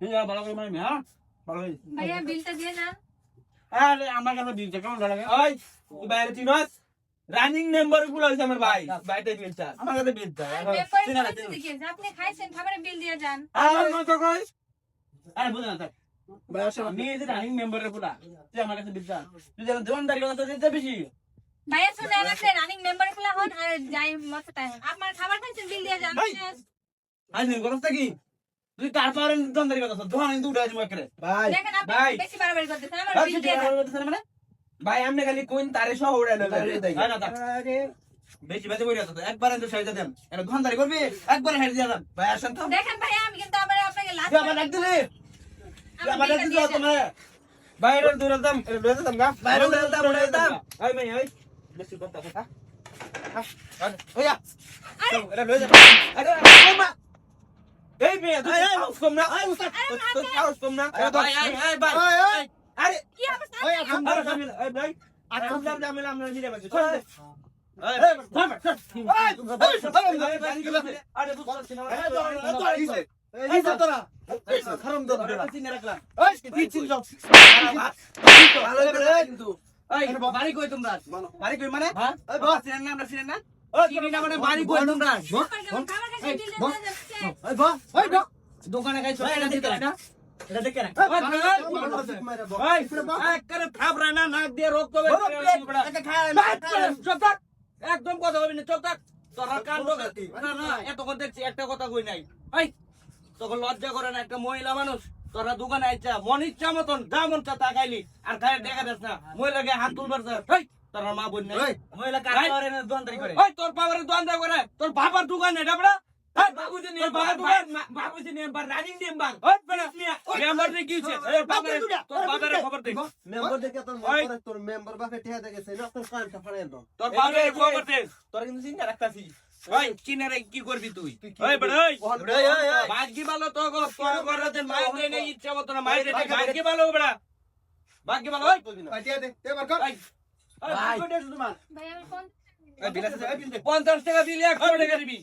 ঠিক আছে ভালো করে মারবি হ্যাঁ? ভালো করে ভাইয়া বিলটা দিয়ে যান আরে আমার কাছে বিলটা কেমন লাগে? ওই বাইরে চিনস রানিং মেম্বারগুলো হইছে আমার ভাই। বাইরে বিলটা আমার কাছে বিলটা আপনি খাইছেন খাবারের বিল দিয়ে যান। আরে মত কই? আরে বুঝা না থাক আমি এই যে রানিং মেম্বারের পুরা তুই আমার কাছে বিলটা তুই যেন দোকানদারি কথা দিতে বেশি। ভাইয়া শুনে রাখলে রানিং মেম্বারগুলা হন আর যাই মতো তাই আপনার খাবার খাইছেন বিল দিয়ে যান। ভাই। আজ দিন করছ কি তুই তারপরে দোকানদারি কথা দোকান কিন্তু উঠে আসব একরে ভাই দেখেন আপনি ভাই। বেশি বাড়াবাড়ি করতেছেন আমার আর বিল কি দিয়ে যান মানে? ভাই আমনে খালি কোন তারে সহ উড়ে না তা বেশি বেশি বইরা তো একবারে সাইজা দেন। দোকানদারি করবি একবারে হেড দিয়া দেন। ভাই আসেন তো। দেখেন ভাইয়া আমি কিন্তু আবার আপনাকে লাস্ট আবার ডাক দিলি। আবার ডাক দিলি তোমার। বাইরে দূরে দাম দূরে দাম গা। বাইরে দূরে দাম উড়ে দাম। এই মেয়ে এই বেশি কথা কথা ওয়া এটা লয়ে যা। আরে মা। এই মেয়ে কম না এই উস্তাদ তুই হাউস কম না এই ভাই এই এই ভাই আরে কি অবস্থা আকাম দাম জামিল এই ভাই দাম জামিল আমরা দিলে বাকি চল এই এই তোরা বাড়ি কই তোমরা বাড়ি কই মানে হ্যাঁ এই না আমরা চিনেন না মানে বাড়ি কই তোমরা দোকানে খাইছো এটা দিতে না এটা দেখে না ভাই একবারে থাবরা না নাক দিয়ে রক্ত বের করে এটা খায় চুপ থাক একদম কথা বলবি না চুপ থাক তোরা কাণ্ড না না এত কথা দেখছি একটা কথা কই নাই এই তোকে লজ্জা করে না একটা মহিলা মানুষ তোরা দোকানে আইছা মন ইচ্ছা মতন যা মন চা আর খায় দেখা যাস না মহিলাকে হাত তুলবার স্যার তোর মা বোন নাই মহিলা কাজ করে না দোকানদারি করে ওই তোর বাবার করে তোর বাবার দোকান এটা বড়া বাবুজি নিয়ে বাবুজি রানিং মেম্বার রে কি বাবার তোর বাবার খবর দে মেম্বার দেখে তোর মেম্বার তোর মেম্বার বাপে ঠেয়া দেখেছে না তোর কানটা ফাড়াই দাও তোর বাবার খবর দে তোর কিন্তু চিন্তা রাখতাছি। ওই কিনারে কি করবি তুই? ওই ওই। ভাগ্যি ভালো তো গো তোর ঘরে মায়ের দেয় নেই ইচ্ছা মতো না মায়ের দেয় ভাগ্যি ভালো বেটা ভাগ্যি ভালো ওই। ওই ঠেয়া দে এবার কর। ভাই। তোমার ভাই আমি কোন এই বিলাস এই বিল দে। পঞ্চাশ টাকা দিলে একশো টাকা দিবি।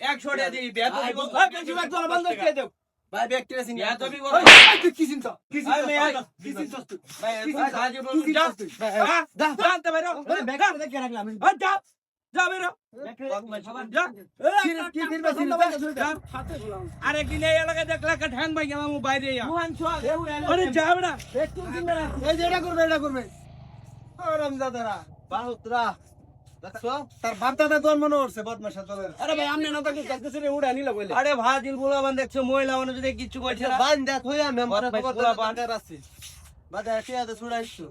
একশো টাকা দিবি দিব। বেশি ভাগ তোরা বন্ধ করে দেও ভাই ব্যক্তিরা চিনি বেতন দিব। তুই কি চিন্তা কি ভাই, ভাই, কি চিন্তা তুই ভাই, চিন্তা? সাহায্য কি যা, যা, জানতে পারো। ব্যাগ দেখে রাখলাম আমি যা, যা বেরো। যা। কি ফিরবে চিন্তা যা। আরেকদিন এই এলাকায় দেখলে ঠ্যাং ভাই আমার বাইরে। আরে যা বেটা। এই যে এটা করবে এটা করবে রমজাদারা বাহুতরা দেখছ? তার বাপ দাদা জন্ম করছে বদমাশা তোদের আরে ভাই আমনে না তাকে কাছে রে উড়া নিলা কইলে? আরে ভাজিল বুলাবান দেখছ মহিলা মানুষ যদি কিচ্ছু করছে না। বান দেখ হইয়া মেম্বারের বদমাশ খবর পোলা দাদা বান্দার টিয়া দে ছুড়াইছো